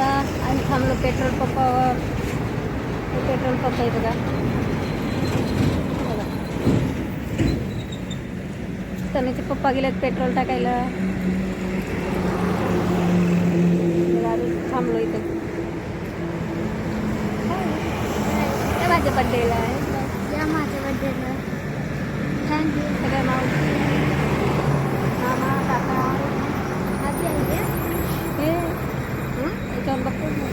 आता आणि थांबलो पेट्रोल पंपावर. पेट्रोल पंप आहे बघा. बघा. तनुचे पप्पा गेलेत पेट्रोल टाकायला बघा, आम्ही थांबलो इथं काय माझ्या बड्डेला आहे या माझ्या बड्डेला थँक्यू सगळ्या मावशी मामा काका आजी आहे हे याच्यावर बघतो ना.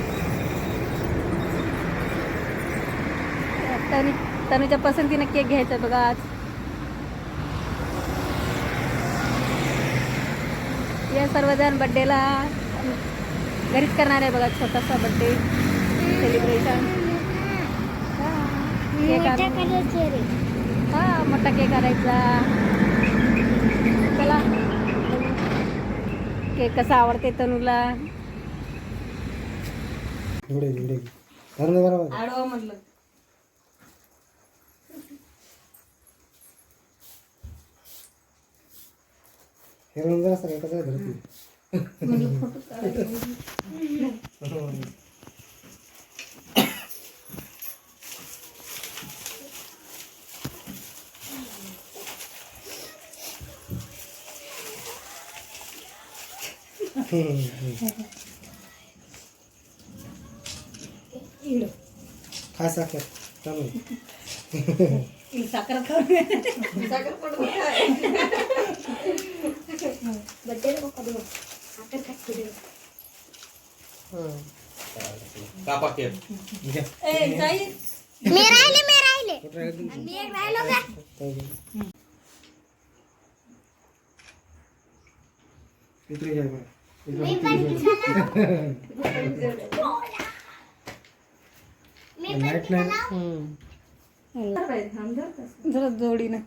तनु तनुच्या पसंतीनं केक घ्यायचा बघा आज. या सर्वजण बड्डेला घरीच करणार आहे बघा छोटासा बड्डे सेलिब्रेशन हा मोठा केक करायचा चला. केक कसा आवडते तनूला? आडवा म्हटलं हे म्हणून जरा सगळं कसं धरते म्हणजे फोटो काढायचे. इकडं. काय साखर चालू इकडं साखर खाऊ साखर पडू देऊ. आता काय देऊ. कापा केक घ्या ए जाई. मी राहिले मी राहिले. कुठं राहिलं तुमचं? मी एक राहिलो का? काय घे. इकडे घ्या बरं. इकडे मी इकडे पण घ्या. मी लाइट नाही जरा जोडीनं.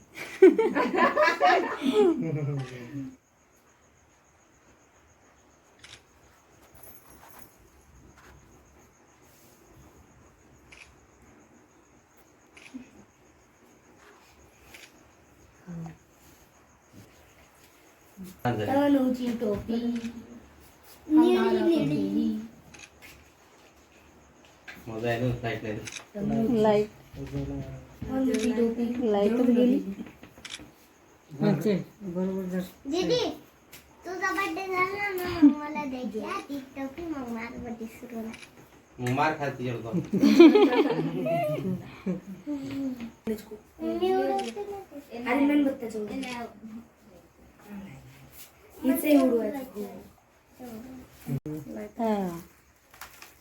तनुची टोपी निळी निळी मजा आहे ना लाइट नाही लाइट तनुची टोपी लाईटच गेली दीदी तुझा बर्थडे झाला ना मला द्यायची ती टोपी मग माझा बर्थडे सुरू मग मार खात तिच्यावर जाऊन. मी उडवते ना ते. आणि मेणबत्त्याचं उडवून. हिचं उडवायचं.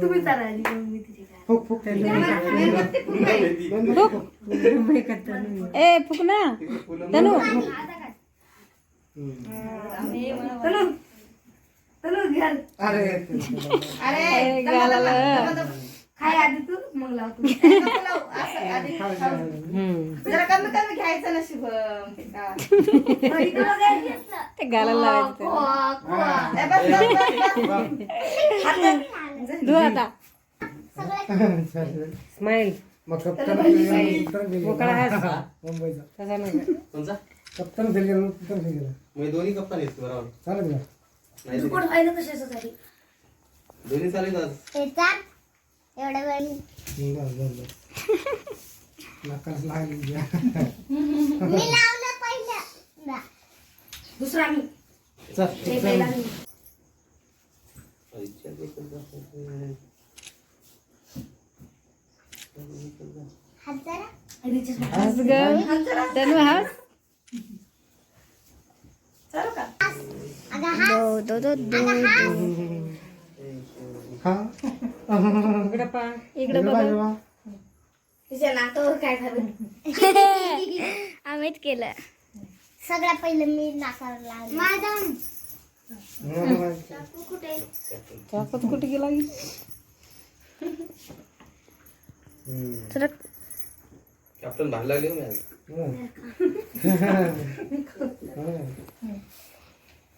तुम्ही ए फुक ना. तनु तनु, तनु घ्या. अरे ए, गालाला खाय आधी तू मग लाव तू. जरा कमी कमी घ्यायचं ना शुभम गालाला लावायचं. ते. कुवा, कुवा. ए, बस, बस, बस, बस. धु आता. स्माईल. मग कप्तान मुंबईचा. कोणचा? कप्तान फेल गेला कप्तान फेल गेला मी दोन्ही कप्तान येतो बरोबर चालेल का? नाही तू कोण? खायला कशासाठी दोन्ही चालेल आज हे चाल. एवढ्या वेळ बस बस बस नकाच लागली. मी लावलं. दुसरा मी. हे. पहिला. हस ग तनु हस इकडे बघ. तिच्या नाकावर काय झालं? आम्हीच केलं. सगळ्यात पहिलं मी नाकावर लावलं माझा चाकू कुठे आहे? चाकत कुठे गेला की? सरक. कॅप्टन भांड लागली हो मी आज.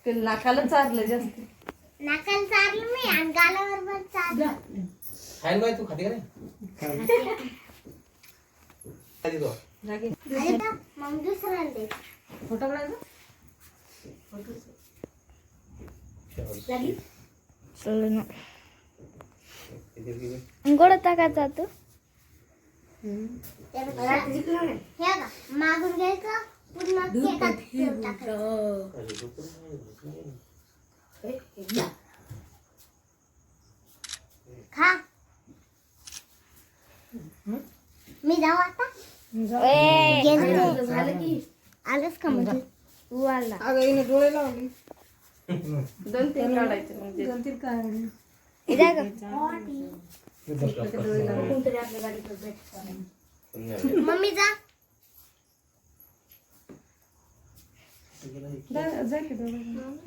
ते नाकाला चारलं जास्त नाकाला चारलं मी आणि गालावर पण चारलं खायला बाई तू खाते का नाही खाते तो. जागे अरे तर मग दुसऱ्याला दे फोटो काढायचा? गोड टाकायचा तू हे मागून घ्यायचं. खा मी जाऊ आता गेलो झालं की. आलंच का म्हणजे तू आला अगं हिने डोळे लावले दोन तीन काढायचे मग दोन तीन काढले कोणतरी आपल्या गाडीत भेटतं. पण नाही. मम्मी जा की दोघं.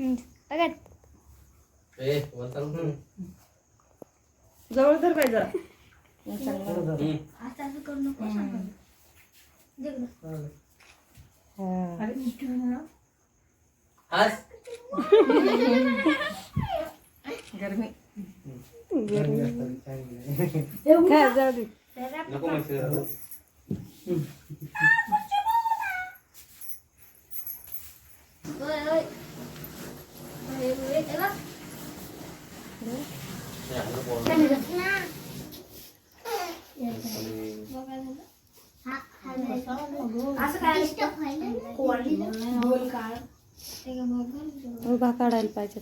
जवळ तर काय जरा हम्म. आता असं करू नको सांगा. हास. गरमी हे उघड. काय जाऊ दे नको म्हशी जरा. ओय, ओय. ओय, ओय, हे बघ. नाही, अंगावर पोळं. ना आणि हा खाल्लं. असं काय डिस्टर्ब व्हायला नाही. कोवळी गोल काळ उभा काढायला पाहिजे